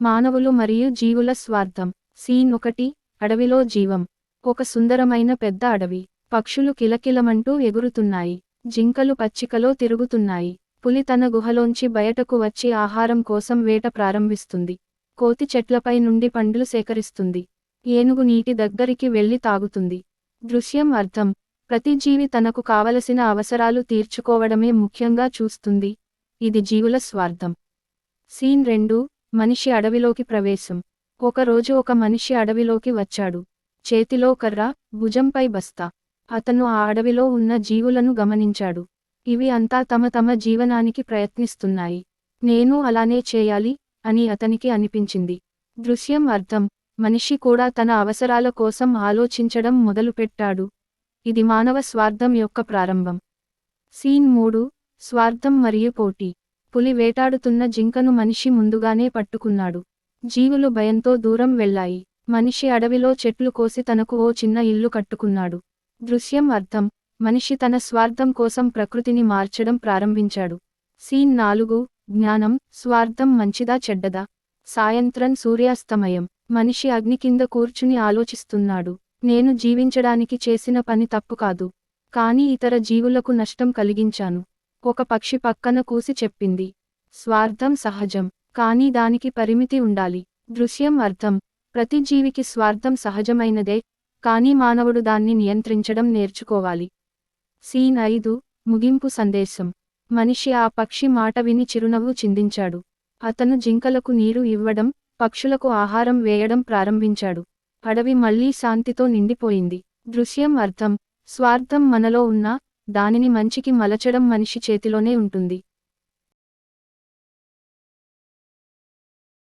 మానవులు మరియు జీవుల స్వార్థం. సీన్ ఒకటి అడవిలో జీవం. ఒక సుందరమైన పెద్ద అడవి. పక్షులు కిలకిలమంటూ ఎగురుతున్నాయి. జింకలు పచ్చికలో తిరుగుతున్నాయి. పులి తన గుహలోంచి బయటకు వచ్చి ఆహారం కోసం వేట ప్రారంభిస్తుంది. కోతి చెట్లపై నుండి పండ్లు సేకరిస్తుంది. ఏనుగు నీటి దగ్గరికి వెళ్ళి తాగుతుంది. దృశ్యం అర్థం. ప్రతి జీవి తనకు కావలసిన అవసరాలు తీర్చుకోవడమే ముఖ్యంగా చూస్తుంది. ఇది జీవుల స్వార్థం. సీన్ రెండు మనిషి అడవిలోకి ప్రవేశం. ఒకరోజు ఒక మనిషి అడవిలోకి వచ్చాడు. చేతిలో కర్ర భుజంపై బస్తా. అతను ఆ అడవిలో ఉన్న జీవులను గమనించాడు. ఇవి అంతా తమ తమ జీవనానికి ప్రయత్నిస్తున్నాయి. నేను అలానే చేయాలి అని అతనికి అనిపించింది. దృశ్యం అర్థం. మనిషి కూడా తన అవసరాల కోసం ఆలోచించడం మొదలుపెట్టాడు. ఇది మానవ స్వార్థం యొక్క ప్రారంభం. సీన్ మూడు. స్వార్థం మరియు పోటీ. పులి వేటాడుతున్న జింకను మనిషి ముందుగానే పట్టుకున్నాడు. జీవులు భయంతో దూరం వెళ్ళాయి. మనిషి అడవిలో చెట్లు కోసి తనకు ఓ చిన్న ఇల్లు కట్టుకున్నాడు. దృశ్యం అర్థం. మనిషి తన స్వార్థం కోసం ప్రకృతిని మార్చడం ప్రారంభించాడు. సీన్ నాలుగు. జ్ఞానం. స్వార్థం మంచిదా చెడ్డదా? సాయంత్రం సూర్యాస్తమయం. మనిషి అగ్ని కింద కూర్చుని ఆలోచిస్తున్నాడు. నేను జీవించడానికి చేసిన పని తప్పు కాదు. కాని ఇతర జీవులకు నష్టం కలిగించాను. ఒక పక్షి పక్కన కూసి చెప్పింది. స్వార్థం సహజం కానీ దానికి పరిమితి ఉండాలి. దృశ్యం అర్థం. ప్రతి జీవికి స్వార్థం సహజమైనదే కానీ మానవుడు దాన్ని నియంత్రించడం నేర్చుకోవాలి. సీన్ ఐదు ముగింపు సందేశం. మనిషి ఆ పక్షి మాట విని చిరునవ్వు చిందించాడు. అతను జింకలకు నీరు ఇవ్వడం పక్షులకు ఆహారం వేయడం ప్రారంభించాడు. అడవి మళ్ళీ శాంతితో నిండిపోయింది. దృశ్యం అర్థం. స్వార్థం మనలో ఉన్నా దానిని మంచికి మలచడం మనిషి చేతిలోనే ఉంటుంది.